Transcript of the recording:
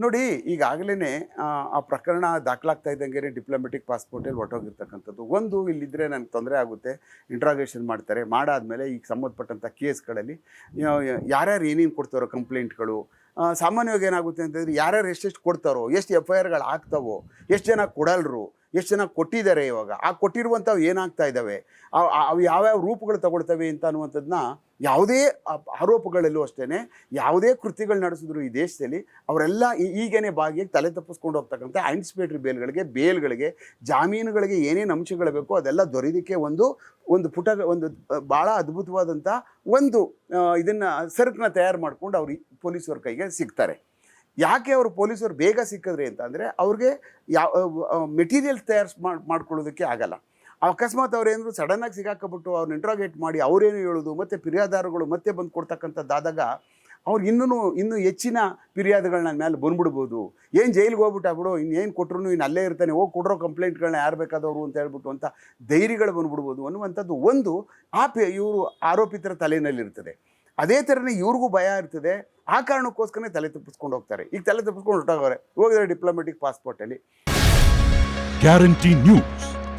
ನೋಡಿ ಈಗಾಗಲೇ ಆ ಪ್ರಕರಣ ದಾಖಲಾಗ್ತಾ ಇದ್ದಂಗೆ ಡಿಪ್ಲೊಮೆಟಿಕ್ ಪಾಸ್ಪೋರ್ಟಲ್ಲಿ ಹೊಟ್ಟೋಗಿರ್ತಕ್ಕಂಥದ್ದು ಒಂದು ಇಲ್ಲಿದ್ದರೆ ನನಗೆ ತೊಂದರೆ ಆಗುತ್ತೆ ಇಂಟ್ರಾಗೇಷನ್ ಮಾಡ್ತಾರೆ, ಮಾಡಾದಮೇಲೆ ಈಗ ಸಂಬಂಧಪಟ್ಟಂಥ ಕೇಸ್ಗಳಲ್ಲಿ ಯಾರ್ಯಾರು ಏನೇನು ಕೊಡ್ತಾರೋ ಕಂಪ್ಲೇಂಟ್ಗಳು ಸಾಮಾನ್ಯವಾಗಿ ಏನಾಗುತ್ತೆ ಅಂತಂದರೆ ಯಾರ್ಯಾರು ಎಷ್ಟೆಷ್ಟು ಕೊಡ್ತಾರೋ, ಎಷ್ಟು ಎಫ್ ಐ ಆರ್ಗಳು ಆಗ್ತಾವೋ, ಎಷ್ಟು ಜನ ಕೊಡಲ್ರು, ಎಷ್ಟು ಜನ ಕೊಟ್ಟಿದ್ದಾರೆ ಇವಾಗ, ಆ ಕೊಟ್ಟಿರುವಂಥವು ಏನಾಗ್ತಾ ಇದ್ದಾವೆ, ಅವ್- ಯಾವ್ಯಾವ ರೂಪಗಳು ತಗೊಳ್ತವೆ ಅಂತ ಅನ್ನುವಂಥದ್ದನ್ನ ಯಾವುದೇ ಆರೋಪಗಳಲ್ಲೂ ಅಷ್ಟೇ ಯಾವುದೇ ಕೃತಿಗಳು ನಡೆಸಿದ್ರು ಈ ದೇಶದಲ್ಲಿ ಅವರೆಲ್ಲ ಈಗೇನೆ ಭಾಗಿಯಾಗಿ ತಲೆ ತಪ್ಪಿಸ್ಕೊಂಡು ಹೋಗ್ತಕ್ಕಂಥ ಆಂಟಿಸಿಪೇಟರಿ ಬೇಲ್ಗಳಿಗೆ ಬೇಲ್ಗಳಿಗೆ ಜಾಮೀನುಗಳಿಗೆ ಏನೇನು ಅಂಶಗಳು ಬೇಕೋ ಅದೆಲ್ಲ ದೊರೆಯೋದಕ್ಕೆ ಒಂದು ಒಂದು ಪುಟ, ಒಂದು ಭಾಳ ಅದ್ಭುತವಾದಂಥ ಒಂದು ಇದನ್ನು ಸರಕನ್ನ ತಯಾರು ಮಾಡಿಕೊಂಡು ಅವರು ಪೊಲೀಸವ್ರ ಕೈಗೆ ಸಿಗ್ತಾರೆ. ಯಾಕೆ ಅವರು ಪೊಲೀಸರು ಬೇಗ ಸಿಕ್ಕಿದ್ರಿ ಅಂತ ಅಂದರೆ ಅವ್ರಿಗೆ ಯಾವ ಮೆಟೀರಿಯಲ್ ತಯಾರಿಸ್ ಮಾಡಿ, ಮಾಡ್ಕೊಳ್ಳೋದಕ್ಕೆ ಆಗಲ್ಲ. ಅಕಸ್ಮಾತ್ ಅವ್ರೇನಾದ್ರು ಆಗಿ ಸಿಗಾಕಬಿಟ್ಟು ಅವ್ರನ್ನ ಇಂಟ್ರಾಗೇಟ್ ಮಾಡಿ ಅವರೇನು ಹೇಳೋದು, ಮತ್ತೆ ಫಿರ್ಯಾದಾರಗಳು ಮತ್ತೆ ಬಂದು ಕೊಡ್ತಕ್ಕಂಥದ್ದಾದಾಗ ಅವ್ರು ಇನ್ನೂ ಇನ್ನೂ ಹೆಚ್ಚಿನ ಫಿರ್ಯಾದಗಳನ್ನ ಮೇಲೆ ಬಂದ್ಬಿಡ್ಬೋದು. ಏನು ಜೈಲಿಗೆ ಹೋಗ್ಬಿಟ್ಟ ಬಿಡು ಇನ್ನೇನು ಕೊಟ್ಟರು ಇನ್ನು ಅಲ್ಲೇ ಇರ್ತಾನೆ, ಹೋಗಿ ಕೊಡಿರೋ ಕಂಪ್ಲೇಂಟ್ಗಳನ್ನ ಯಾರು ಬೇಕಾದವರು ಅಂತ ಹೇಳ್ಬಿಟ್ಟು ಅಂತ ಧೈರ್ಯಗಳು ಬಂದ್ಬಿಡ್ಬೋದು ಅನ್ನುವಂಥದ್ದು ಒಂದು ಆ ಪೆ ಇವರು ಆರೋಪಿತರ ತಲೆಯಲ್ಲಿರ್ತದೆ ಅದೇ ಥರನೇ ಇವ್ರಿಗೂ ಭಯ ಇರ್ತದೆ. ಆ ಕಾರಣಕ್ಕೋಸ್ಕರನೇ ತಲೆ ತಪ್ಪಿಸ್ಕೊಂಡು ಹೋಗ್ತಾರೆ. ಈಗ ತಲೆ ತಪ್ಪಿಸ್ಕೊಂಡು ಹೊರಟೋಗವ್ರೆ. ಹೋಗಿದ್ದಾರೆ ಡಿಪ್ಲೊಮೆಟಿಕ್ ಪಾಸ್ಪೋರ್ಟಲ್ಲಿ ಗ್ಯಾರಂಟಿ ನ್ಯೂಸ್